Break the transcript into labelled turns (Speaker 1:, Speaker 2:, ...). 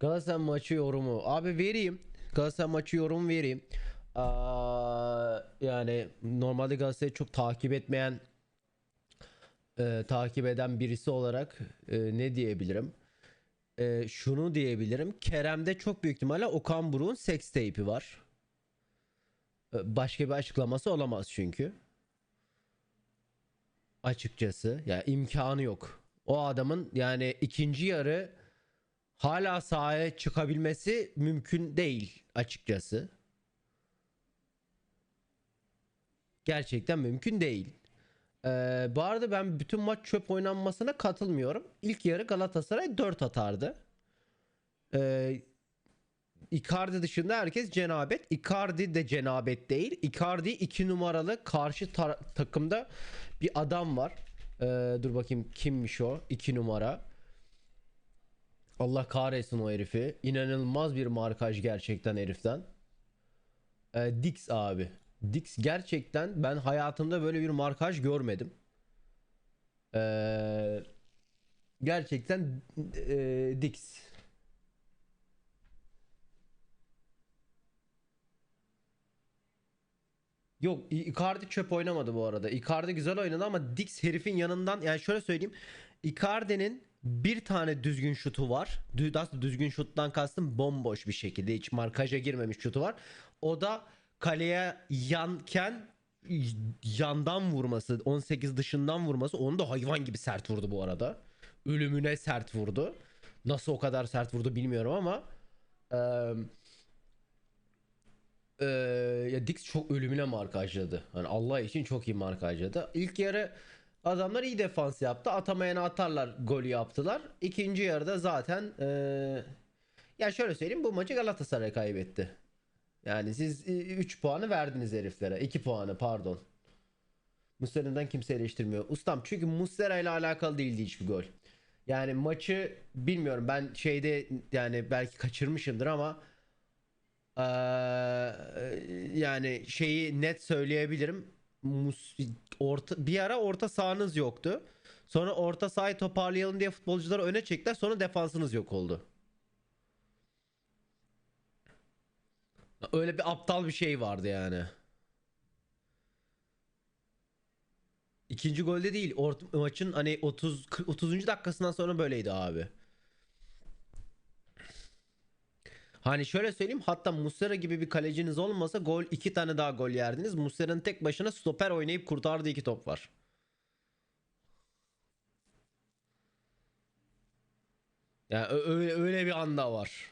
Speaker 1: Galatasaray maçı yorumu. Abi vereyim. Galatasaray maçı yorum vereyim. Aa, yani normalde Galatasaray'ı çok takip etmeyen e, takip eden birisi olarak e, ne diyebilirim? E, şunu diyebilirim. Kerem'de çok büyük ihtimalle Okan Buruk'un seks teypi var. E, Başka bir açıklaması olamaz çünkü. Açıkçası. Ya imkanı yok. O adamın yani ikinci yarı hala sahaya çıkabilmesi mümkün değil açıkçası. Gerçekten mümkün değil. Ee, bu arada ben bütün maç çöp oynanmasına katılmıyorum. İlk yarı Galatasaray 4 atardı. Ee, Icardi dışında herkes cenabet. Icardi de cenabet değil. Icardi 2 numaralı karşı takımda bir adam var. Ee, dur bakayım kimmiş o? 2 numara. Allah kahretsin o herifi. İnanılmaz bir markaj gerçekten heriften. Ee, Dix abi. Dix gerçekten ben hayatımda böyle bir markaj görmedim. Ee, gerçekten e, Dix. Yok Icardi çöp oynamadı bu arada. Icardi güzel oynadı ama Dix herifin yanından yani şöyle söyleyeyim. Icardi'nin bir tane düzgün şutu var. Aslında düzgün şuttan kastım bomboş bir şekilde hiç markaja girmemiş şutu var. O da kaleye yanken yandan vurması, 18 dışından vurması onu da hayvan gibi sert vurdu bu arada. Ölümüne sert vurdu. Nasıl o kadar sert vurdu bilmiyorum ama ee, ya Dix çok ölümüne markajladı. Hani Allah için çok iyi markajladı. İlk yarı adamlar iyi defans yaptı. Atamayana atarlar golü yaptılar. İkinci yarıda zaten ee, ya şöyle söyleyeyim bu maçı Galatasaray kaybetti. Yani siz 3 puanı verdiniz heriflere. 2 puanı pardon. Muslera'dan kimse eleştirmiyor. Ustam çünkü Muslera ile alakalı değildi hiçbir gol. Yani maçı bilmiyorum ben şeyde yani belki kaçırmışımdır ama ee, yani şeyi net söyleyebilirim. Mus orta, bir ara orta sahanız yoktu. Sonra orta sahayı toparlayalım diye futbolcuları öne çektiler. Sonra defansınız yok oldu. Öyle bir aptal bir şey vardı yani. İkinci golde değil. Ort maçın hani 30 30. dakikasından sonra böyleydi abi. Hani şöyle söyleyeyim hatta Muslera gibi bir kaleciniz olmasa gol iki tane daha gol yerdiniz. Muslera'nın tek başına stoper oynayıp kurtardığı iki top var. Yani ö- öyle, öyle bir anda var.